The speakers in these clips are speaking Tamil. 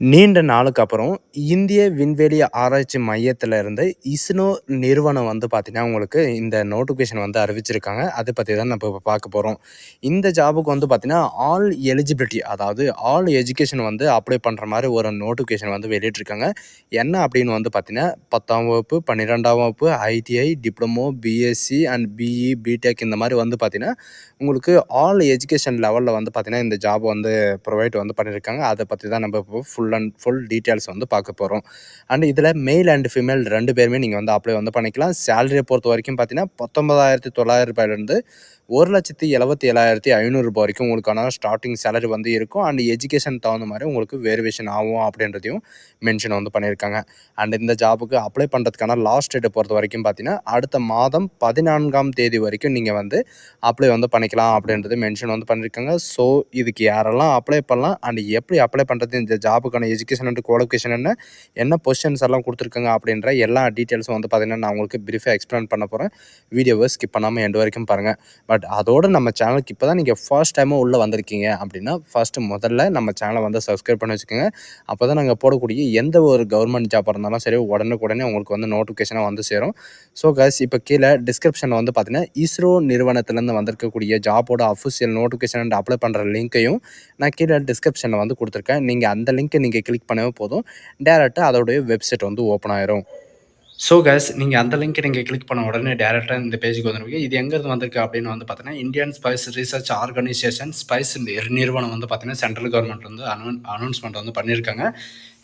நீண்ட நாளுக்கு அப்புறம் இந்திய விண்வெளி ஆராய்ச்சி மையத்தில் இருந்து இஸ்ரோ நிறுவனம் வந்து பார்த்தீங்கன்னா, உங்களுக்கு இந்த நோட்டிஃபிகேஷன் வந்து அறிவிச்சிருக்காங்க. அதை பற்றி தான் நம்ம இப்போ பார்க்க போகிறோம் இந்த ஜாபுக்கு வந்து பார்த்தீங்கன்னா, ஆல் எலிஜிபிலிட்டி அதாவது ஆல் எஜுகேஷன் வந்து அப்ளை பண்ணுற மாதிரி ஒரு நோட்டிஃபிகேஷன் வந்து வெளியிட்ருக்காங்க என்ன அப்படின்னு வந்து பார்த்திங்கன்னா பத்தாம் வகுப்பு, 12ஆம் வகுப்பு, ITI, diploma, BSc and BE, BTech இந்த மாதிரி வந்து பார்த்தீங்கன்னா, உங்களுக்கு ஆல் எஜுகேஷன் லெவலில் வந்து பார்த்திங்கன்னா இந்த ஜாப் வந்து ப்ரொவைட் வந்து பண்ணியிருக்காங்க. அதை பற்றி தான் நம்ம இப்போ ஃபுல் அண்ட் ஃபுல் டீட்டெயில்ஸ் வந்து பார்க்க போகிறோம் அண்ட் இதில் மேல் அண்ட் ஃபீமேல் ரெண்டு பேருமே நீங்கள் வந்து அப்ளை வந்து பண்ணிக்கலாம். சேலரியை சேலரிய தொள்ளாயிரம் பார்த்தீங்கன்னா, ஒரு லட்சத்தி எழுபத்தி ஏழாயிரத்தி ஐநூறுரூபா வரைக்கும் உங்களுக்கான ஸ்டார்ட்டிங் சேலரி வந்து இருக்கும். அண்ட் எஜுகேஷன் தகுந்த மாதிரி உங்களுக்கு வேரியேஷன் ஆகும் அப்படின்றதையும் மென்ஷன் வந்து பண்ணியிருக்காங்க. அண்ட் இந்த ஜாபுக்கு அப்ளை பண்ணுறதுக்கான லாஸ்ட் டேட்டை பொறுத்த வரைக்கும் பார்த்தீங்கன்னா, அடுத்த மாதம் 14ஆம் தேதி வரைக்கும் நீங்கள் வந்து அப்ளை வந்து பண்ணிக்கலாம் அப்படின்றது மென்ஷன் வந்து பண்ணியிருக்காங்க. ஸோ இதுக்கு யாரெல்லாம் அப்ளை பண்ணலாம் அண்ட் எப்படி அப்ளை பண்ணுறது இந்த ஜாபுக்கான எஜுகேஷன் அண்ட் குவாலிஃபிகேஷன் என்ன? என்ன பொசிஷன்ஸ் எல்லாம் கொடுத்துருக்காங்க அப்படின்ற எல்லா டீட்டெயில்ஸும் வந்து பார்த்தீங்கன்னா, நான் உங்களுக்கு பிரீஃபாக எக்ஸ்பிளைன் பண்ண போகிறேன் வீடியோவை ஸ்கிப் பண்ணாமல் எண்டு வரைக்கும் பாருங்கள் பட் அதோட நம்ம சேனலுக்கு இப்போ தான் நீங்கள் ஃபர்ஸ்ட் டைமும் உள்ளே வந்திருக்கீங்க அப்படின்னா, ஃபர்ஸ்ட்டு முதல்ல நம்ம சேனலை வந்து சப்ஸ்கிரைப் பண்ணி வச்சுக்கோங்க. அப்போ தான் நாங்கள் போடக்கூடிய எந்த ஒரு கவர்மெண்ட் ஜாப் இருந்தாலும் சரி, உடனுக்குடனே உங்களுக்கு வந்து நோட்டிஃபிகேஷனாக வந்து சேரும். ஸோ கஸ் இப்போ கீழே டிஸ்கிரிப்ஷனில் வந்து பார்த்தீங்கன்னா, இஸ்ரோ நிறுவனத்திலேருந்து வந்திருக்கக்கூடிய ஜாப்போட அஃபிஷியல் நோட்டிஃபிகேஷன் அண்ட் அப்ளை பண்ணுற லிங்க்கையும் நான் கீழே டிஸ்கிரிப்ஷனில் வந்து கொடுத்துருக்கேன் நீங்கள் அந்த லிங்க்கை நீங்கள் கிளிக் பண்ணவே போதும். டேரெக்டாக அதோடைய வெப்சைட் வந்து ஓப்பன் ஆயிரும். ஸோ காய்ஸ் நீங்கள் அந்த லிங்க் நீங்கள் கிளிக் பண்ண உடனே டேரெக்டாக இந்த பேஜுக்கு வந்துருவீங்க. இது எங்கேருந்து வந்திருக்கு அப்படின்னு வந்து பார்த்தீங்கன்னா, Indian space research organisation space நிறுவனம் வந்து பார்த்தீங்கன்னா, சென்ட்ரல் கவர்மெண்ட் வந்து அனௌன் அனௌன்ஸ்மெண்ட் வந்து பண்ணியிருக்காங்க.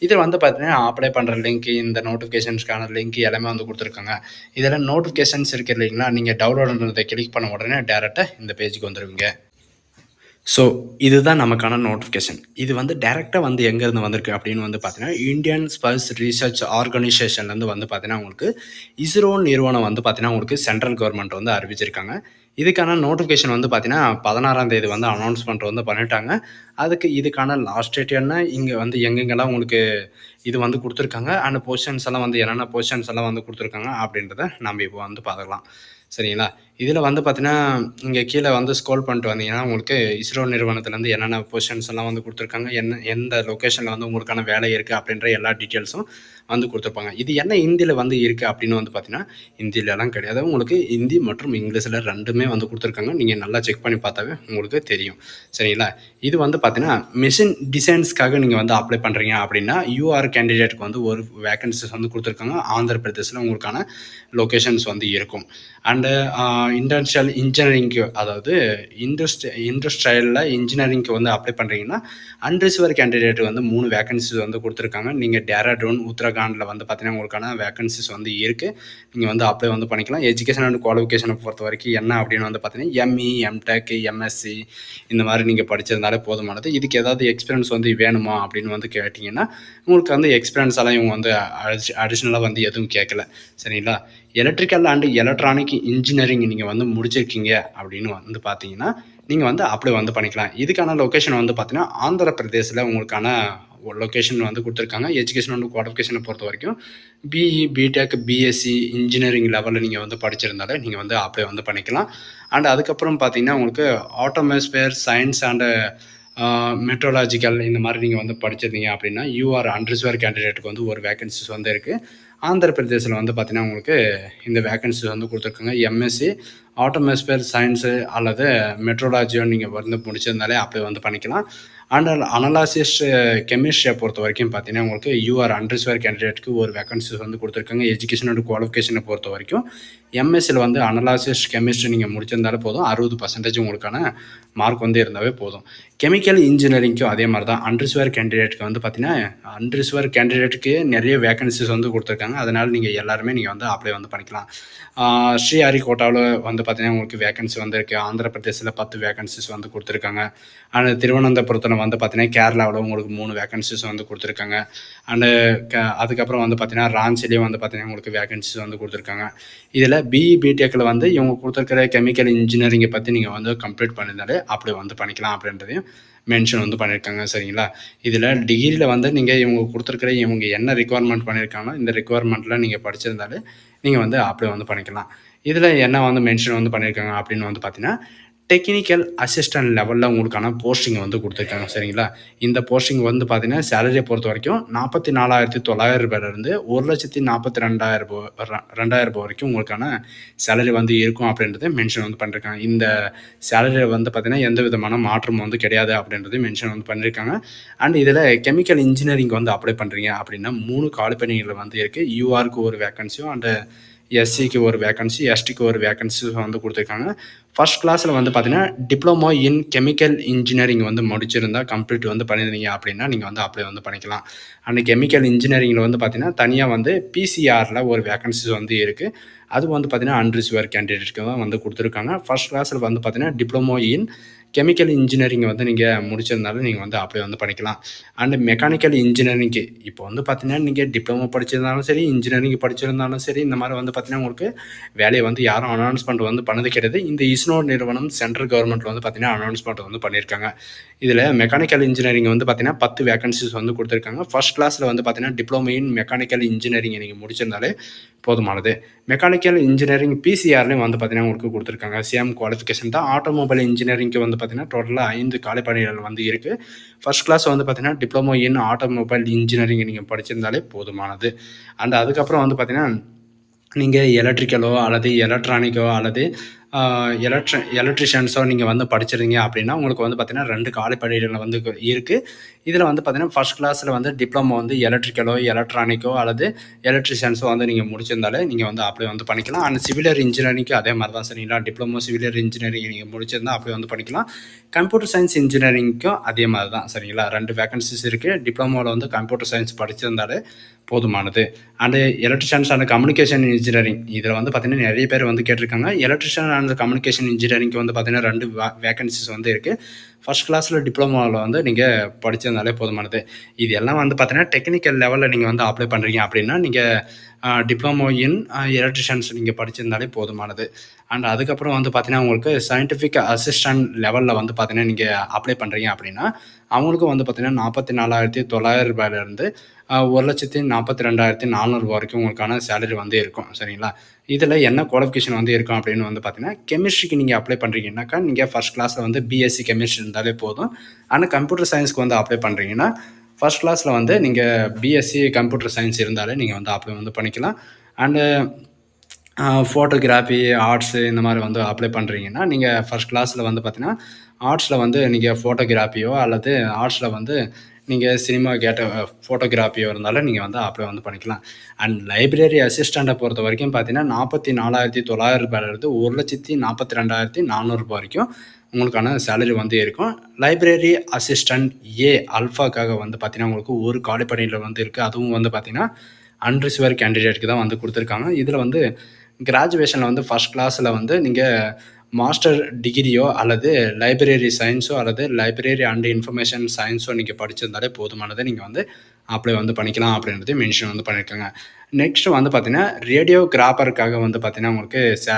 இதில் வந்து பார்த்தீங்கன்னா, அப்ளை பண்ணுற லிங்க், இந்த நோட்டிஃபிகேஷன்ஸ்க்கான லிங்க் எல்லாமே வந்து கொடுத்துருக்காங்க இதெல்லாம் நோட்டிஃபிகேஷன்ஸ் இருக்கு இல்லைங்களா? நீங்கள் டவுன்லோட் கிளிக் பண்ண உடனே டேரெக்டாக இந்த பேஜுக்கு வந்துருவீங்க. ஸோ இதுதான் நமக்கான நோட்டிஃபிகேஷன். இது வந்து டேரெக்டாக வந்து எங்கேருந்து வந்திருக்கு அப்படின்னு வந்து பார்த்தீங்கன்னா, இந்தியன் ஸ்பேஸ் ரிசர்ச் ஆர்கனைசேஷன்லேருந்து வந்து பார்த்தீங்கன்னா, உங்களுக்கு இஸ்ரோ நிறுவனம் வந்து பார்த்தீங்கன்னா, உங்களுக்கு சென்ட்ரல் கவர்மெண்ட் வந்து அறிவிச்சிருக்காங்க. இதுக்கான நோட்டிஃபிகேஷன் வந்து பார்த்தீங்கன்னா, 16ஆம் தேதி வந்து அனௌன்ஸ்மெண்ட் வந்து பண்ணிட்டாங்க. அதுக்கு இதுக்கான லாஸ்ட் டேட் என்ன? இங்கே வந்து எங்கெங்கெல்லாம் உங்களுக்கு இது வந்து கொடுத்துருக்காங்க அண்ட் பொசிஷன்ஸ் எல்லாம் வந்து என்னென்ன பொசிஷன்ஸ் எல்லாம் வந்து கொடுத்துருக்காங்க அப்படின்றத நம்ம இப்போ வந்து பார்க்கலாம். சரிங்களா? இதில் வந்து பார்த்தீங்கன்னா, இங்கே கீழே வந்து ஸ்க்ரோல் பண்ணிட்டு வந்தீங்கன்னா, உங்களுக்கு இஸ்ரோ நிறுவனத்துலேருந்து என்னென்ன பொசிஷன்ஸ் எல்லாம் வந்து கொடுத்துருக்காங்க என்ன எந்த லொக்கேஷனில் வந்து உங்களுக்கான வேலை இருக்குது அப்படின்ற எல்லா டீட்டெயில்ஸும் வந்து கொடுத்துருப்பாங்க இது என்ன ஹிந்தியில் வந்து இருக்குது அப்படின்னு வந்து பார்த்தீங்கன்னா, ஹிந்திலலாம் கிடையாது. உங்களுக்கு ஹிந்தி மற்றும் இங்கிலீஷில் ரெண்டுமே வந்து கொடுத்துருக்காங்க நீங்கள் நல்லா செக் பண்ணி பார்த்தாவே உங்களுக்கு தெரியும். சரிங்களா? இது வந்து பார்த்தீங்கன்னா, மிஷின் டிசைன்ஸ்க்காக நீங்கள் வந்து அப்ளை பண்ணுறீங்க அப்படின்னா, யூஆர் கேண்டிடேட்டுக்கு வந்து ஒரு வேக்கன்சிஸ் வந்து கொடுத்துருக்காங்க ஆந்திர பிரதேசில் உங்களுக்கான லொக்கேஷன்ஸ் வந்து இருக்கும். அண்டு இண்டஸ்ட்ரியல் இன்ஜினியரிங்க்கு அதாவது இண்டஸ்ட்ரி இண்டஸ்ட்ரியலில் இன்ஜினியரிங்க்கு வந்து அப்ளை பண்ணுறீங்கன்னா அன்ரிசர்வர் கேண்டிடேட் வந்து மூணு வேகன்சிஸ் வந்து கொடுத்துருக்காங்க நீங்கள் டேராடூன், உத்தரகாண்டில் வந்து பார்த்தீங்கன்னா, உங்களுக்கான வேகன்சிஸ் வந்து இருக்கு. நீங்கள் வந்து அப்ளை வந்து பண்ணிக்கலாம். எஜுகேஷன் அண்ட் குவாலிகேஷனை பொறுத்த வரைக்கும் என்ன அப்படின்னு வந்து பார்த்தீங்கன்னா, எம்இ, எம்டெக், எம்எஸ்சி இந்த மாதிரி நீங்கள் படிச்சிருந்தாலே போதுமானது. இதுக்கு ஏதாவது எக்ஸ்பீரியன்ஸ் வந்து வேணுமா அப்படின்னு வந்து கேட்டிங்கன்னா உங்களுக்கு வந்து எக்ஸ்பீரியன்ஸ் எல்லாம் இவங்க வந்து அடிஷ் அடிஷ்னலாக வந்து எதுவும் கேட்கல. சரிங்களா? எலக்ட்ரிக்கல் அண்ட் எலக்ட்ரானிக் இன்ஜினியரிங் நீங்கள் வந்து முடிச்சிருக்கீங்க அப்படின்னு வந்து பார்த்தீங்கன்னா, நீங்கள் வந்து அப்படி வந்து பண்ணிக்கலாம். இதுக்கான லொக்கேஷன் வந்து பார்த்தீங்கன்னா, ஆந்திர பிரதேசில் உங்களுக்கான லொகேஷன் வந்து கொடுத்துருக்காங்க எஜுகேஷன் அண்ட் பொறுத்த வரைக்கும் பிஇ, பிடெக், பிஎஸ்சி இன்ஜினியரிங் லெவலில் நீங்கள் வந்து படிச்சிருந்தாலே நீங்கள் வந்து அப்ளை வந்து பண்ணிக்கலாம். அண்ட் அதுக்கப்புறம் பார்த்தீங்கன்னா, உங்களுக்கு ஆட்டோமோஸ்பியர் சயின்ஸ் அண்டு மெட்ரோலாஜிக்கல் இந்த மாதிரி நீங்கள் வந்து படிச்சிருந்தீங்க அப்படின்னா, யூஆர் அன்ரிசர்வ்டு கேண்டிடேட்டுக்கு வந்து ஒரு வேகன்சிஸ் வந்து இருக்குது ஆந்திர பிரதேசத்தில் வந்து பார்த்திங்கன்னா உங்களுக்கு இந்த வேக்கன்சி வந்து கொடுத்துருக்காங்க எம்எஸ்சி ஆட்டோமோஸ்பியர் சயின்ஸு அல்லது மெட்ரோலாஜியோ நீங்கள் வந்து முடிச்சிருந்தாலே அப்ளை வந்து பண்ணிக்கலாம். அண்ட் அனலாசிஸ்ட்டு கெமிஸ்ட்ரியை பொறுத்த வரைக்கும் பார்த்தீங்கன்னா, உங்களுக்கு யூஆர் அண்டர்ஸ்வேர் கேண்டிடேட்க்கு ஒரு வேக்கன்சி வந்து கொடுத்துருக்காங்க எஜுகேஷன் அண்ட் பொறுத்த வரைக்கும் எம்எஸ்சியில் வந்து அனலாசிஸ் கெமிஸ்ட்ரி நீங்கள் முடிச்சிருந்தாலே போதும். 60% உங்களுக்கான மார்க் வந்து இருந்தாவே போதும். கெமிக்கல் இன்ஜினியரிங்க்கும் அதே மாதிரி தான். அன்ரிசர்வ்டு கேண்டிடேட்க்கு வந்து பார்த்தீங்கன்னா, அன்ரிசர்வ்டு கேண்டிடேட்டுக்கு நிறைய வேகன்சிஸ் வந்து கொடுத்துருக்காங்க அதனால் நீங்கள் எல்லாருமே நீங்கள் வந்து அப்ளை வந்து பண்ணிக்கலாம். ஸ்ரீஹரிகோட்டாவில் வந்து பார்த்தீங்கன்னா, உங்களுக்கு வேகன்சி வந்துருக்கு ஆந்திர பிரதேசத்தில் பத்து வேகன்சிஸ் வந்து கொடுத்துருக்காங்க அண்ட் திருவனந்தபுரத்தில் வந்து பார்த்தீங்கன்னா, கேரளாவில் உங்களுக்கு மூணு வேகன்சிஸ் வந்து கொடுத்துருக்காங்க அண்டு uh, க அதுக்கப்புறம் வந்து பார்த்தீங்கன்னா, ராஞ்சிலையும் வந்து பார்த்தீங்கன்னா, உங்களுக்கு வேகன்சிஸ் வந்து கொடுத்துருக்காங்க இதில் பிஇ, பிடெக்கில் வந்து இவங்க கொடுத்துருக்கிற கெமிக்கல் இன்ஜினியரிங்கை பற்றி நீங்கள் வந்து கம்ப்ளீட் பண்ணியிருந்தாலே அப்படி வந்து பண்ணிக்கலாம் அப்படின்றதையும் மென்ஷன் வந்து பண்ணியிருக்காங்க. சரிங்களா? இதில் டிகிரியில் வந்து நீங்கள் இவங்க கொடுத்துருக்குற இவங்க என்ன ரிக்குவயர்மெண்ட் பண்ணியிருக்காங்களோ, இந்த ரிக்குவயர்மெண்ட்டில் நீங்கள் படிச்சிருந்தாலே நீங்கள் வந்து அப்படி வந்து பண்ணிக்கலாம். இதில் என்ன வந்து மென்ஷன் வந்து பண்ணியிருக்காங்க அப்படின்னு வந்து பார்த்தீங்கன்னா, டெக்னிக்கல் அசிஸ்டன்ட் லெவலில் உங்களுக்கான போஸ்டிங் வந்து கொடுத்துருக்காங்க சரிங்களா? இந்த போஸ்டிங் வந்து பார்த்தீங்கன்னா சேலரியை பொறுத்த வரைக்கும் நாற்பத்தி நாலாயிரத்தி தொள்ளாயிரம் ரூபாயிலேருந்து ஒரு லட்சத்தி நாற்பத்தி ரெண்டாயிரம் ரூபா ர- ரெண்டாயிரம் ரூபாய் வரைக்கும் உங்களுக்கான சேலரி வந்து இருக்கும் அப்படின்றத மென்ஷன் வந்து பண்ணியிருக்காங்க இந்த சேலரியில் வந்து பார்த்தீங்கன்னா எந்த விதமான மாற்றம் வந்து கிடையாது அப்படின்றது மென்ஷன் வந்து பண்ணியிருக்காங்க அண்ட் இதில் கெமிக்கல் இன்ஜினியரிங் வந்து அப்ளை பண்ணுறீங்க அப்படின்னா மூணு காலிப்பணிகள் வந்து இருக்குது யூஆருக்கு ஒரு வேக்கன்சியும் அண்டு எஸ்சிக்கு ஒரு வேக்கன்சி எஸ்டிக்கு ஒரு வேகன்சி வந்து கொடுத்துருக்காங்க. ஃபர்ஸ்ட் கிளாஸில் வந்து பார்த்தீங்கன்னா டிப்ளமோ இன் கெமிக்கல் இன்ஜினியரிங் வந்து முடிச்சிருந்தா கம்ப்ளீட் வந்து பண்ணியிருந்தீங்க அப்படின்னா நீங்கள் வந்து அப்ளை வந்து பண்ணிக்கலாம். அண்ட் கெமிக்கல் இன்ஜினியரிங்கில் வந்து பார்த்தீங்கன்னா தனியாக வந்து பிசிஆரில் ஒரு வேக்கன்சிஸ் வந்து இருக்குது அது வந்து பார்த்தீங்கன்னா அன்ரிசர்வர் கேண்டிடேட்டுக்கு தான் வந்து கொடுத்துருக்காங்க. ஃபர்ஸ்ட் கிளாஸில் வந்து பார்த்தீங்கன்னா டிப்ளமோ இன் கெமிக்கல் இன்ஜினியரிங் வந்து நீங்கள் முடிச்சிருந்தாலும் நீங்கள் வந்து அப்ளை வந்து பண்ணிக்கலாம். அண்ட் மெக்கானிக்கல் இன்ஜினியரிங்க்கு இப்போ வந்து பார்த்தீங்கன்னா நீங்கள் டிப்ளமோ படிச்சிருந்தாலும் சரி இன்ஜினியரிங் படிச்சிருந்தாலும் சரி இந்த மாதிரி வந்து பார்த்தீங்கன்னா உங்களுக்கு வேலையை வந்து யாரும் அனௌன்ஸ்மெண்ட் வந்து பண்ணது கிடையாது. இந்த இஸ்னோ நிறுவனம் சென்ட்ரல் கவர்மெண்ட்டில் வந்து பார்த்தீங்கன்னா அனௌன்ஸ்மெண்ட் வந்து பண்ணியிருக்காங்க. இதில் மெக்கானிக்கல் இன்ஜினியரிங் வந்து பார்த்தீங்கன்னா பத்து வேகன்சிஸ் வந்து கொடுத்துருக்காங்க. ஃபர்ஸ்ட் கிளாஸில் வந்து பார்த்தீங்கன்னா டிப்ளமோ இன் மெக்கானிக்கல் இன்ஜினியரிங் நீங்கள் முடிச்சிருந்தாலே போதுமானது. மெக்கானிக்கல் இன்ஜினியரிங் பிசிஆர்லேயும் வந்து பார்த்தீங்கன்னா உங்களுக்கு கொடுத்துருக்காங்க. சேம் குவாலிஃபிகேஷன் தான் ஆட்டோமொபைல் இன்ஜினியரிங்க்கு வந்து பார்த்தீங்கன்னா டோட்டலாக ஐந்து காலைப்பணிகள் வந்து இருக்குது ஃபர்ஸ்ட் கிளாஸ் வந்து பார்த்தீங்கன்னா டிப்ளமோ இன் ஆட்டோமொபைல் இன்ஜினியரிங் நீங்கள் படிச்சிருந்தாலே போதுமானது. அண்ட் அதுக்கப்புறம் வந்து பார்த்தீங்கன்னா நீங்கள் எலக்ட்ரிக்கலோ அல்லது எலக்ட்ரானிக்கோ அல்லது எலக்ட்ரி எலக்ட்ரிஷியன்ஸோ நீங்கள் வந்து படிச்சிருந்தீங்க அப்படின்னா உங்களுக்கு வந்து பார்த்தீங்கன்னா ரெண்டு காலைப்பணிகள் வந்து இருக்குது இதில் வந்து பார்த்தீங்கன்னா ஃபர்ஸ்ட் கிளாஸில் வந்து டிப்ளமோ வந்து எலக்ட்ரிக்கலோ எலக்ட்ரானிக்கோ அல்லது எலக்ட்ரிஷியன்ஸோ வந்து நீங்கள் முடிச்சிருந்தாலே நீங்கள் வந்து அப்படியே வந்து பண்ணிக்கலாம். அண்ட் சிவிலியர் இன்ஜினியரிங்க்கு அதே மாதிரி தான் சரிங்களா டிப்ளமோ சிவிலியர் இன்ஜினியரிங் நீங்கள் முடிச்சிருந்தா அப்ளை வந்து பண்ணிக்கலாம். கம்ப்யூட்டர் சயின்ஸ் இன்ஜினியரிங்க்கும் அதே மாதிரி தான் சரிங்களா ரெண்டு வேகன்சிஸ் இருக்குது டிப்ளமோவில் வந்து கம்ப்யூட்டர் சயின்ஸ் படிச்சிருந்தாலே போதுமானது. And electricians and communication engineering இதில் வந்து பார்த்திங்கன்னா நிறைய பேர் வந்து கேட்டிருக்காங்க. எலக்ட்ரிஷியன் அண்ட் கம்யூனிகேஷன் இன்ஜினியரிங்க்கு வந்து பார்த்தீங்கன்னா ரெண்டு வேகன்சிஸ் வந்து இருக்குது ஃபர்ஸ்ட் கிளாஸில் டிப்ளமோவில் வந்து நீங்கள் படிச்சிருந்தாலே போதுமானது. இது எல்லாம் வந்து பார்த்தீங்கன்னா டெக்னிக்கல் லெவலில் நீங்கள் வந்து அப்ளை பண்ணுறீங்க அப்படின்னா நீங்கள் டிப்ளமோ இன் எலக்ட்ரிஷியன்ஸ் நீங்கள் படிச்சிருந்தாலே போதுமானது. அண்ட் அதுக்கப்புறம் வந்து பார்த்தீங்கன்னா உங்களுக்கு சயின்டிஃபிக் அசிஸ்டன்ட் லெவலில் வந்து பார்த்தீங்கன்னா நீங்கள் அப்ளை பண்ணுறீங்க அப்படின்னா அவங்களுக்கும் வந்து பார்த்தீங்கன்னா நாற்பத்தி நாலாயிரத்தி தொள்ளாயிரம் ரூபாயிலேருந்து ஒரு லட்சத்தி நாற்பத்தி ரெண்டாயிரத்தி நானூறுபா வரைக்கும் உங்களுக்கான சேலரி வந்து இருக்கும். சரிங்களா? இதில் என்ன குவாலிஃபிகேஷன் வந்து இருக்கும் அப்படின்னு வந்து பார்த்தீங்கன்னா கெமிஸ்ட்ரிக்கு நீங்கள் அப்ளை பண்ணுறீங்கன்னாக்கா நீங்கள் ஃபர்ஸ்ட் கிளாஸில் வந்து பிஎஸ்சி கெமிஸ்ட்ரி இருந்தாலே போதும். ஆனால் கம்ப்யூட்டர் சயின்ஸ்க்கு வந்து அப்ளை பண்ணுறீங்கன்னா ஃபர்ஸ்ட் கிளாஸில் வந்து நீங்கள் பிஎஸ்சி கம்ப்யூட்டர் சயின்ஸ் இருந்தாலே நீங்கள் வந்து அப்ளை வந்து பண்ணிக்கலாம். அண்டு ஃபோட்டோகிராஃபி ஆர்ட்ஸு இந்த மாதிரி வந்து அப்ளை பண்ணுறீங்கன்னா நீங்கள் ஃபர்ஸ்ட் கிளாஸில் வந்து பார்த்தீங்கன்னா ஆர்ட்ஸில் வந்து நீங்கள் ஃபோட்டோகிராஃபியோ அல்லது ஆர்ட்ஸில் வந்து நீங்கள் சினிமா கேட்ட ஃபோட்டோகிராஃபியோ இருந்தாலும் நீங்கள் வந்து அப்ளை வந்து பண்ணிக்கலாம். அண்ட் லைப்ரரி அசிஸ்டண்ட்டை பொறுத்த வரைக்கும் பார்த்தீங்கன்னா நாற்பத்தி நாலாயிரத்தி தொள்ளாயிரம் ரூபாயிலிருந்து ஒரு லட்சத்தி நாற்பத்தி ரெண்டாயிரத்தி நானூறுரூபா வரைக்கும் உங்களுக்கான சேலரி வந்து இருக்கும். லைப்ரரி அசிஸ்டண்ட் ஏ அல்ஃபாக்காக வந்து பார்த்தீங்கன்னா உங்களுக்கு ஒரு காலிப்பணியில் வந்து இருக்குது அதுவும் வந்து பார்த்தீங்கன்னா அன்ரிசர்வர் கேண்டிடேட்டுக்கு தான் வந்து கொடுத்துருக்காங்க. இதில் வந்து கிராஜுவேஷனில் வந்து ஃபர்ஸ்ட் கிளாஸில் வந்து நீங்கள் மாஸ்டர் டிகிரியோ அல்லது லைப்ரரி சயின்ஸோ அல்லது லைப்ரரி அண்ட் இன்ஃபர்மேஷன் சயின்ஸோ நீங்கள் படிச்சிருந்தாலே போதுமானதை நீங்கள் வந்து அப்ளை வந்து பண்ணிக்கலாம் அப்படின்றது மென்ஷன் வந்து பண்ணியிருக்காங்க. நெக்ஸ்ட் வந்து பார்த்தீங்கன்னா ரேடியோகிராஃபருக்காக வந்து பார்த்தீங்கன்னா உங்களுக்கு சே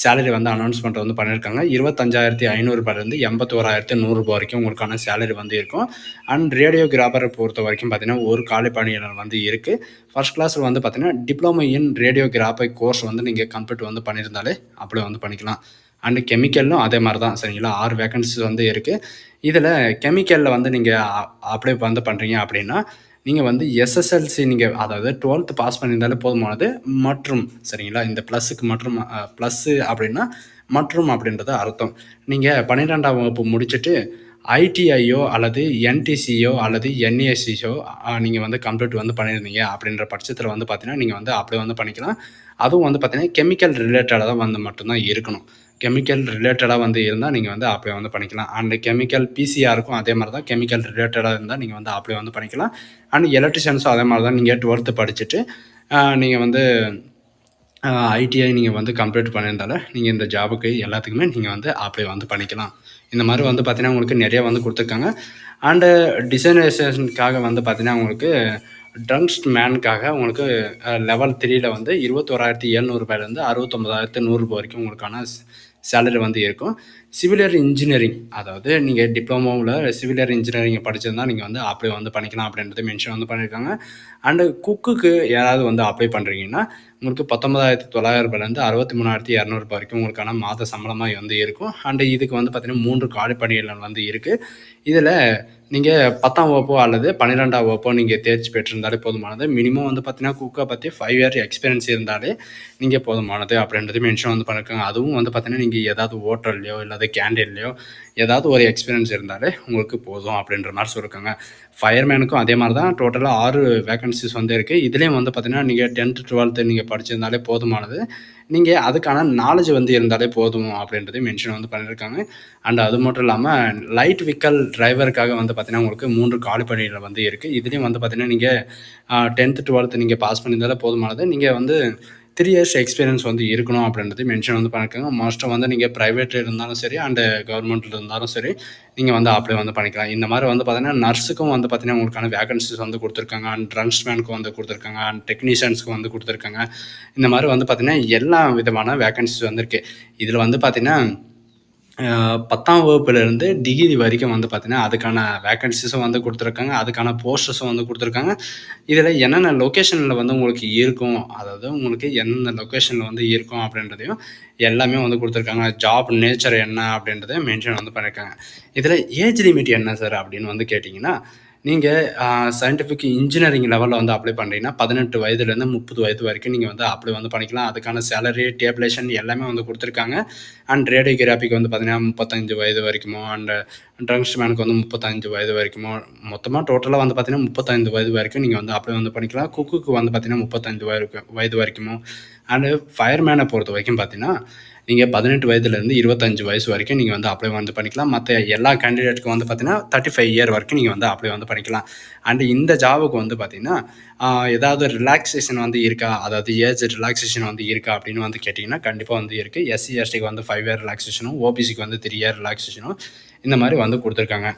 சேலரி வந்து அனௌன்ஸ்மெண்ட் வந்து பண்ணியிருக்காங்க. இருபத்தஞ்சாயிரத்தி ஐநூறுபாயிலேருந்து எண்பத்தோராயிரத்து நூறுரூபா வரைக்கும் உங்களுக்கான சேலரி வந்து இருக்கும். அண்ட் ரேடியோ ரேடியோகிராஃபரை பொறுத்த வரைக்கும் பார்த்தீங்கன்னா ஒரு காலி பணியிடம் வந்து இருக்குது ஃபர்ஸ்ட் கிளாஸில் வந்து பார்த்தீங்கன்னா டிப்ளமோ இன் ரேடியோ கிராப்பை கோர்ஸ் வந்து நீங்கள் கம்ப்ளீட் வந்து பண்ணியிருந்தாலே அப்ளை வந்து பண்ணிக்கலாம். அண்டு கெமிக்கல்லும் அதே மாதிரி தான் சரிங்களா? ஆறு வேகன்சிஸ் வந்து இருக்குது இதில் கெமிக்கலில் வந்து நீங்கள் அப்ளை வந்து பண்ணுறீங்க அப்படின்னா நீங்கள் வந்து எஸ்எஸ்எல்சி நீங்கள் அதாவது டுவெல்த்து பாஸ் பண்ணியிருந்தாலே போதுமானது. மற்றும் சரிங்களா? இந்த ப்ளஸ்ஸுக்கு மற்றும் ப்ளஸ்ஸு அப்படின்னா மற்றும் அப்படின்றது அர்த்தம். நீங்கள் பன்னிரெண்டாம் வகுப்பு முடிச்சுட்டு ஐடிஐயோ அல்லது என்டிசியோ அல்லது என்ஏசியோ நீங்கள் வந்து கம்ப்ளீட் வந்து பண்ணியிருந்தீங்க அப்படின்ற பட்சத்தில் வந்து பார்த்தீங்கன்னா நீங்கள் வந்து அப்படியே வந்து பண்ணிக்கலாம். அதுவும் வந்து பார்த்தீங்கன்னா கெமிக்கல் ரிலேட்டடாக தான் வந்து மட்டும்தான் இருக்கணும். கெமிக்கல் ரிலேட்டடாக வந்து இருந்தால் நீங்கள் வந்து அப்ளை வந்து பண்ணிக்கலாம். அண்ட் கெமிக்கல் பிசிஆருக்கும் அதே மாதிரி தான் கெமிக்கல் ரிலேட்டடாக இருந்தால் நீங்கள் வந்து அப்ளை வந்து பண்ணிக்கலாம். அண்ட் எலக்ட்ரிஷியன்ஸும் அதே மாதிரி தான் நீங்கள் டுவெல்த்து படிச்சுட்டு நீங்கள் வந்து ஐடிஐ நீங்கள் வந்து கம்ப்ளீட் பண்ணியிருந்தாலும் நீங்கள் இந்த ஜாபுக்கு எல்லாத்துக்குமே நீங்கள் வந்து அப்ளை வந்து பண்ணிக்கலாம். இந்த மாதிரி வந்து பார்த்தீங்கன்னா உங்களுக்கு நிறைய வந்து கொடுத்துருக்காங்க. அண்டு டிசைனேஷனுக்காக வந்து பார்த்தீங்கன்னா உங்களுக்கு ட்ரங்ஸ்ட் மேனுக்காக உங்களுக்கு லெவல் த்ரீயில் வந்து இருபத்தோராயிரத்தி எழுநூறுபாயிலேருந்து அறுபத்தொம்பதாயிரத்து நூறுரூபா வரைக்கும் உங்களுக்கான சேலரி வந்து இருக்கும். சிவிலியர் இன்ஜினியரிங் அதாவது நீங்கள் டிப்ளமோவில் சிவிலியர் இன்ஜினியரிங் படிச்சிருந்தால் நீங்கள் வந்து அப்ளை வந்து பண்ணிக்கலாம் அப்படின்றது மென்ஷன் வந்து பண்ணியிருக்காங்க அண்டு குக்குக்கு யாராவது வந்து அப்ளை பண்ணுறீங்கன்னா உங்களுக்கு பத்தொன்பதாயிரத்தி தொள்ளாயிரம் ரூபாயிலேருந்து அறுபத்தி மூணாயிரத்தி இரநூறுபா வரைக்கும் உங்களுக்கான மாத சம்பளமாக வந்து இருக்கும். அண்டு இதுக்கு வந்து பார்த்திங்கன்னா மூன்று காலிப்பணிகள் வந்து இருக்குது இதில் நீங்கள் பத்தாம் வகுப்போ அல்லது பன்னிரெண்டாம் வகுப்போ நீங்கள் தேர்ச்சி பெற்றிருந்தாலே போதுமானது. மினிமம் வந்து பார்த்தீங்கன்னா குக்கை பற்றி ஃபைவ் இயர் எக்ஸ்பீரியன்ஸ் இருந்தாலே நீங்கள் போதுமானது அப்படின்றது மென்ஷன் வந்து பண்ணியிருக்காங்க அதுவும் வந்து பார்த்தீங்கன்னா நீங்கள் ஏதாவது ஹோட்டல்லையோ இல்லாத கேண்டீன்லையோ ஏதாவது ஒரு எக்ஸ்பீரியன்ஸ் இருந்தாலே உங்களுக்கு போதும் அப்படின்ற மாதிரி சொல்லியிருக்காங்க ஃபயர்மேனுக்கும் அதே மாதிரி தான் டோட்டலாக ஆறு வேகன்சிஸ் வந்து இருக்குது இதுலேயும் வந்து பார்த்தீங்கன்னா நீங்கள் டென்த்து டுவெல்த்து நீங்கள் படிச்சிருந்தாலே போதுமானது. நீங்கள் அதுக்கான நாலேஜ் வந்து இருந்தாலே போதும் அப்படின்றது மென்ஷன் வந்து பண்ணியிருக்காங்க அண்ட் அது மட்டும் இல்லாமல் லைட் வெஹிக்கல் டிரைவருக்காக வந்து பார்த்தீங்கன்னா உங்களுக்கு மூன்று காலிப்பணிகள் வந்து இருக்குது இதுலேயும் வந்து பார்த்தீங்கன்னா நீங்கள் டென்த்து டுவெல்த்து நீங்கள் பாஸ் பண்ணியிருந்தாலே போதுமானது. நீங்கள் வந்து த்ரீ இயர்ஸ் எக்ஸ்பீரியன்ஸ் வந்து இருக்கணும் அப்படின்றது மென்ஷன் வந்து பண்ணிக்கோங்க மோஸ்ட்டாக வந்து நீங்கள் ப்ரைவேட்டில் இருந்தாலும் சரி அண்டு கவர்மெண்ட்டில் இருந்தாலும் சரி நீங்கள் வந்து அப்ளை வந்து பண்ணிக்கலாம். இந்த மாதிரி வந்து பார்த்தீங்கன்னா நர்ஸுக்கும் வந்து பார்த்தீங்கன்னா உங்களுக்கான வேகன்சிஸ் வந்து கொடுத்துருக்காங்க. அண்ட் ட்ரங்ஸ்மேனுக்கும் வந்து கொடுத்துருக்காங்க. அண்ட் டெக்னீஷியன்ஸ்க்கு வந்து கொடுத்துருக்காங்க. இந்த மாதிரி வந்து பார்த்தீங்கன்னா எல்லா விதமான வேகன்சிஸ் வந்திருக்கு இதில் வந்து பார்த்தீங்கன்னா பத்தாம் வகுப்புலேருந்து டிகிரி வரைக்கும் வந்து பார்த்தீங்கன்னா அதுக்கான வேக்கன்சிஸும் வந்து கொடுத்துருக்காங்க. அதுக்கான போஸ்டர்ஸும் வந்து கொடுத்துருக்காங்க. இதில் என்னென்ன லொக்கேஷனில் வந்து உங்களுக்கு இருக்கும்? அதாவது உங்களுக்கு என்னென்ன லொக்கேஷனில் வந்து இருக்கும் அப்படின்றதையும் எல்லாமே வந்து கொடுத்துருக்காங்க. ஜாப் நேச்சர் என்ன அப்படின்றத மென்ஷன் வந்து பண்ணியிருக்காங்க இதில் ஏஜ் லிமிட் என்ன சார் அப்படின்னு வந்து கேட்டிங்கன்னா நீங்கள் சயின்டிஃபிக் இன்ஜினியரிங் லெவலில் வந்து அப்ளை பண்ணுறீங்கன்னா பதினெட்டு வயதுலேருந்து முப்பது வயது வரைக்கும் நீங்கள் வந்து அப்ளை வந்து பண்ணிக்கலாம். அதுக்கான சேலரி டேபிளேஷன் எல்லாமே வந்து கொடுத்துருக்காங்க. அண்ட் ரேடியோகிராஃபிக்கு வந்து பார்த்தீங்கன்னா முப்பத்தஞ்சு வயது வரைக்குமோ அண்ட் ட்ரங்ஸ்மேனுக்கு வந்து முப்பத்தஞ்சு வயது வரைக்குமோ மொத்தமாக டோட்டலாக வந்து பார்த்தீங்கன்னா முப்பத்தஞ்சு வயது வரைக்கும் நீங்கள் வந்து அப்ளை வந்து பண்ணிக்கலாம். குக்குக்கு வந்து பார்த்தீங்கன்னா முப்பத்தஞ்சு வயது வயது வரைக்குமோ. அண்டு ஃபயர்மேனை பொறுத்த வரைக்கும் பார்த்தீங்கன்னா நீங்கள் பதினெட்டு வயதுலேருந்து இருபத்தஞ்சு வயசு வரைக்கும் நீங்கள் வந்து அப்ளை வந்து பண்ணிக்கலாம். மற்ற எல்லா கேண்டிடேட்டுக்கும் வந்து பார்த்தீங்கன்னா தேர்ட்டி ஃபைவ் இயர் வரைக்கும் நீங்கள் வந்து அப்ளை வந்து பண்ணிக்கலாம். அண்ட் இந்த ஜாபுக்கு வந்து பார்த்தீங்கன்னா ஏதாவது ரிலாக்ஸேஷன் வந்து இருக்கா? அதாவது ஏஜ் ரிலாக்ஸேஷன் வந்து இருக்கா அப்படின்னு வந்து கேட்டிங்கன்னா கண்டிப்பாக வந்து இருக்குது எஸ்சி எஸ்டிக்கு வந்து ஃபைவ் இயர் ரிலாக்ஸேஷனும் ஓபிசிக்கு வந்து த்ரீ இயர் ரிலாக்ஸேஷனும் இந்த மாதிரி வந்து கொடுத்துருக்காங்க.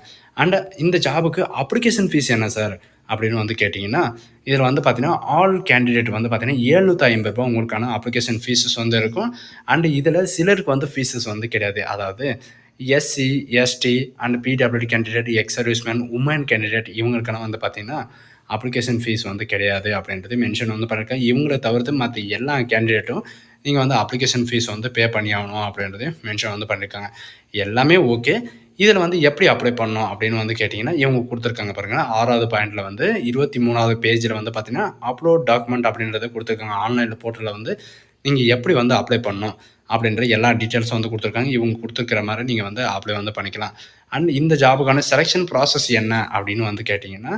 அண்ட் இந்த ஜாபுக்கு அப்ளிகேஷன் ஃபீஸ் என்ன சார் அப்படின்னு வந்து கேட்டிங்கன்னா இதில் வந்து பார்த்தீங்கன்னா ஆல் கேண்டிடேட் வந்து பார்த்தீங்கன்னா ஏழ்நூற்றி ஐம்பது ரூபா உங்களுக்கான அப்ளிகேஷன் ஃபீஸஸ் வந்து இருக்கும். அண்டு இதில் சிலருக்கு வந்து ஃபீஸஸ் வந்து கிடையாது. அதாவது SC ST and PWD candidate ex serviceman woman candidate இவங்களுக்கெல்லாம் வந்து பார்த்திங்கன்னா அப்ளிகேஷன் ஃபீஸ் வந்து கிடையாது அப்படின்றது மென்ஷன் வந்து பண்ணியிருக்காங்க. இவங்களை தவிர்த்து மற்ற எல்லா கேண்டிடேட்டும் நீங்கள் வந்து அப்ளிகேஷன் ஃபீஸ் வந்து பே பண்ணி ஆகணும் அப்படின்றது மென்ஷன் வந்து பண்ணியிருக்காங்க. எல்லாமே ஓகே இதில் வந்து எப்படி அப்ளை பண்ணோம் அப்படின்னு வந்து கேட்டிங்கன்னா இவங்க கொடுத்துருக்காங்க பாருங்கள் ஆறாவது பாயிண்டில் வந்து இருபத்தி மூணாவது பேஜில் வந்து பார்த்தீங்கன்னா அப்லோட் டாக்குமெண்ட் அப்படின்றத கொடுத்துருக்காங்க. ஆன்லைனில் போர்ட்டலில் வந்து நீங்கள் எப்படி வந்து அப்ளை பண்ணணும் அப்படின்ற எல்லா டீட்டெயில்ஸும் வந்து கொடுத்துருக்காங்க. இவங்க கொடுத்துருக்கிற மாதிரி நீங்கள் வந்து அப்ளை வந்து பண்ணிக்கலாம். அண்ட் இந்த ஜாபுக்கான செலெக்ஷன் ப்ராசஸ் என்ன அப்படின்னு வந்து கேட்டிங்கன்னா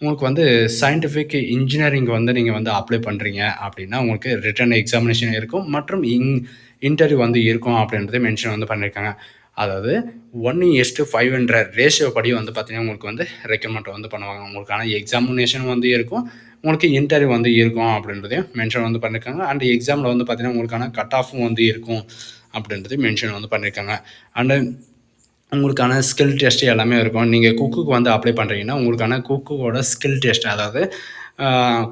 உங்களுக்கு வந்து சயின்டிஃபிக் இன்ஜினியரிங் வந்து நீங்கள் வந்து அப்ளை பண்ணுறீங்க அப்படின்னா உங்களுக்கு ரிட்டன் எக்ஸாமினேஷன் இருக்கும். மற்றும் இன் இன்டர்வியூ வந்து இருக்கும் அப்படின்றத மென்ஷன் வந்து பண்ணியிருக்காங்க அதாவது one is to five hundred ratio படி வந்து பார்த்தீங்கன்னா உங்களுக்கு வந்து ரெக்கமெண்ட் வந்து பண்ணுவாங்க. உங்களுக்கான எக்ஸாமினேஷன் வந்து இருக்கும். உங்களுக்கு இன்டர்வியூ வந்து இருக்கும் அப்படின்றதையும் மென்ஷன் வந்து பண்ணியிருக்காங்க அண்ட் எக்ஸாமில் வந்து பார்த்தீங்கன்னா உங்களுக்கான கட் ஆஃபும் வந்து இருக்கும் அப்படின்றதையும் மென்ஷன் வந்து பண்ணியிருக்காங்க அண்டு உங்களுக்கான ஸ்கில் டெஸ்ட் எல்லாமே இருக்கும். நீங்கள் குக்குக்கு வந்து அப்ளை பண்ணுறீங்கன்னா உங்களுக்கான குக்கோட ஸ்கில் டெஸ்ட் அதாவது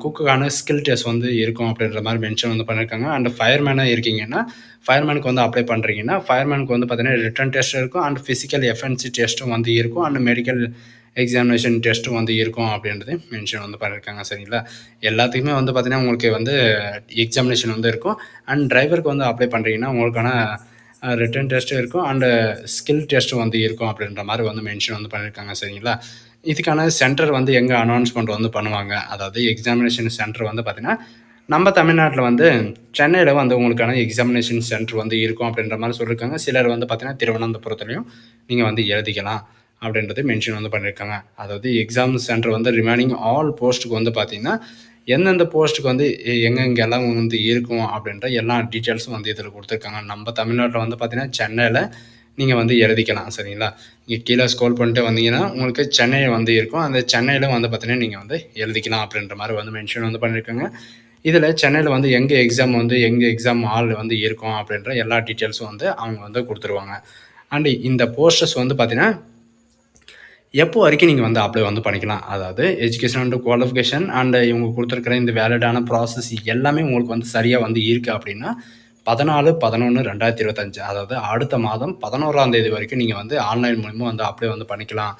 குக்குக்கான ஸ்கில் டெஸ்ட் வந்து இருக்கும் அப்படின்ற மாதிரி மென்ஷன் வந்து பண்ணியிருக்காங்க அண்ட் ஃபயர்மேனாக இருக்கீங்கன்னா ஃபயர்மேனுக்கு வந்து அப்ளை பண்ணுறீங்கன்னா ஃபயர்மேனுக்கு வந்து பார்த்தீங்கன்னா ரிட்டன் டெஸ்ட் இருக்கும் அண்ட் ஃபிசிக்கல் எஃப்என்சி டெஸ்ட்டும் வந்து இருக்கும் அண்ட் மெடிக்கல் எக்ஸாமினேஷன் டெஸ்ட்டும் வந்து இருக்கும் அப்படின்றது மென்ஷன் வந்து பண்ணியிருக்காங்க சரிங்களா? எல்லாத்துக்குமே வந்து பார்த்தீங்கன்னா உங்களுக்கு வந்து எக்ஸாமினேஷன் வந்து இருக்கும். அண்ட் டிரைவருக்கு வந்து அப்ளை பண்ணுறீங்கன்னா உங்களுக்கான ரிட்டன் டெஸ்ட்டும் இருக்கும் அண்டு ஸ்கில் டெஸ்ட்டும் வந்து இருக்கும் அப்படின்ற மாதிரி வந்து மென்ஷன் வந்து பண்ணியிருக்காங்க சரிங்களா? இதுக்கான சென்டர் வந்து எங்கே அனௌன்ஸ்மெண்ட் வந்து பண்ணுவாங்க? அதாவது எக்ஸாமினேஷன் சென்டர் வந்து பார்த்திங்கன்னா நம்ம தமிழ்நாட்டில் வந்து சென்னையில் வந்து உங்களுக்கான எக்ஸாமினேஷன் சென்டர் வந்து இருக்கும் அப்படின்ற மாதிரி சொல்லியிருக்காங்க சிலர் வந்து பார்த்திங்கன்னா திருவனந்தபுரத்துலையும் நீங்கள் வந்து எழுதிக்கலாம் அப்படின்றது மென்ஷன் வந்து பண்ணியிருக்காங்க அதாவது எக்ஸாம் சென்டர் வந்து ரிமைனிங் ஆல் போஸ்ட்டுக்கு வந்து பார்த்திங்கன்னா எந்தெந்த போஸ்ட்டுக்கு வந்து எ- எங்கெங்கெல்லாம் வந்து இருக்கும் அப்படின்ற எல்லா டீட்டெயில்ஸும் வந்து இதில் கொடுத்துருக்காங்க. நம்ம தமிழ்நாட்டில் வந்து பார்த்திங்கன்னா சென்னையில் நீங்கள் வந்து எழுதிக்கலாம் சரிங்களா? நீங்கள் கீழே ஸ்கோல் பண்ணிட்டு வந்தீங்கன்னா உங்களுக்கு சென்னை வந்து இருக்கும். அந்த சென்னையில் வந்து பார்த்தீங்கன்னா நீங்கள் வந்து எழுதிக்கலாம் அப்படின்ற மாதிரி வந்து மென்ஷன் வந்து பண்ணியிருக்கோங்க இதில் சென்னையில் வந்து எங்கே எக்ஸாம் வந்து எங்கே எக்ஸாம் ஹால் வந்து இருக்கும் அப்படின்ற எல்லா டீட்டெயில்ஸும் வந்து அவங்க வந்து கொடுத்துருவாங்க. அண்டு இந்த போஸ்டர்ஸ் வந்து பார்த்தீங்கன்னா எப்போ வரைக்கும் நீங்கள் வந்து அப்ளை வந்து பண்ணிக்கலாம். அதாவது எஜுகேஷன் அண்டு குவாலிஃபிகேஷன் அண்டு இவங்க கொடுத்துருக்கிற இந்த வேலிடான ப்ராசஸ் எல்லாமே உங்களுக்கு வந்து சரியாக வந்து இருக்குது அப்படின்னா பதினாலு பதினொன்று ரெண்டாயிரத்தி இருபத்தஞ்சு. அதாவது அடுத்த மாதம் பதினோராம் தேதி வரைக்கும் நீங்கள் வந்து ஆன்லைன் மூலிமா வந்து அப்ளை வந்து பண்ணிக்கலாம்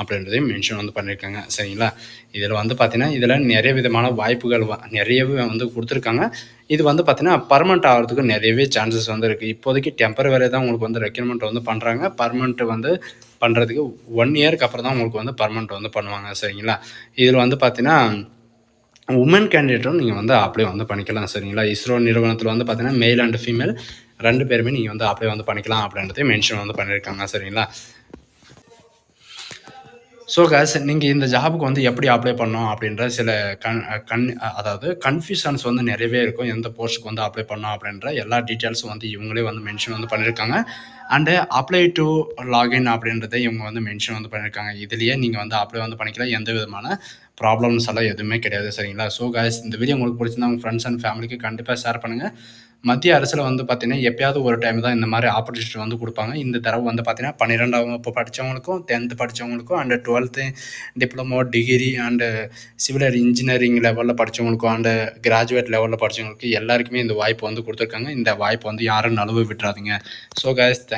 அப்படின்றதையும் மென்ஷன் வந்து பண்ணியிருக்காங்க. சரிங்களா? இதில் வந்து பார்த்தீங்கன்னா இதில் நிறைய விதமான வாய்ப்புகள் வ- நிறையவே வந்து கொடுத்துருக்காங்க. இது வந்து பார்த்தீங்கன்னா பர்மனெண்ட் ஆகிறதுக்கு நிறையவே சான்சஸ் வந்து இருக்குது இப்போதைக்கு டெம்பரவரி தான் உங்களுக்கு வந்து ரெக்யூர்மெண்ட் வந்து பண்ணுறாங்க பர்மனெண்ட் வந்து பண்ணுறதுக்கு ஒன் இயருக்கு அப்புறம் தான் உங்களுக்கு வந்து பர்மனெண்ட் வந்து பண்ணுவாங்க. சரிங்களா? இதில் வந்து பார்த்தீங்கன்னா உமன் கேண்டிடேட்டும் நீங்கள் வந்து அப்ளை வந்து பண்ணிக்கலாம் சரிங்களா? இஸ்ரோ நிறுவனத்தில் வந்து பார்த்தீங்கன்னா மேல் அண்ட் ஃபீமேல் ரெண்டு பேருமே நீங்கள் வந்து அப்ளை வந்து பண்ணிக்கலாம் அப்படின்றதையும் மென்ஷன் வந்து பண்ணியிருக்காங்க சரிங்களா? ஸோ கேஸ் நீங்கள் இந்த ஜாபுக்கு வந்து எப்படி அப்ளை பண்ணோம் அப்படின்ற சில கன் கன் அதாவது கன்ஃபியூஷன்ஸ் வந்து நிறையவே இருக்கும். எந்த போஸ்ட்டுக்கு வந்து அப்ளை பண்ணோம் அப்படின்ற எல்லா டீட்டெயில்ஸும் வந்து இவங்களே வந்து மென்ஷன் வந்து பண்ணியிருக்காங்க அண்டு அப்ளை டு லாகின் அப்படின்றத இவங்க வந்து மென்ஷன் வந்து பண்ணியிருக்காங்க இதுலேயே நீங்கள் வந்து அப்ளை வந்து பண்ணிக்கலாம். எந்த விதமான ப்ராப்ளம்ஸ் எல்லாம் எதுவுமே கிடையாது. சரிங்களா? ஸோ காய்ஸ் இந்த வீடியோ உங்களுக்கு பிடிச்சிருந்தா உங்கள் ஃப்ரெண்ட்ஸ் அண்ட் ஃபேமிலிக்கு கண்டிப்பாக ஷேர் பண்ணுங்கள் மத்திய அரசில் வந்து பார்த்தீங்கன்னா எப்பயாவது ஒரு டைம் தான் இந்த மாதிரி ஆப்பர்ச்சுனிட்டி வந்து கொடுப்பாங்க. இந்த தடவை வந்து பார்த்தீங்கன்னா பன்னிரெண்டாம் வகுப்பு படித்தவங்களுக்கும் tenth படித்தவங்களுக்கும் and twelfth diploma degree and civil engineering லெவலில் படித்தவங்களுக்கும் அண்டு கிராஜுவேட் லெவலில் படித்தவங்களுக்கு எல்லாருக்குமே இந்த வாய்ப்பு வந்து கொடுத்துருக்காங்க. இந்த வாய்ப்பு வந்து யாரும் நழுவ விட்டுறாதீங்க. So case thank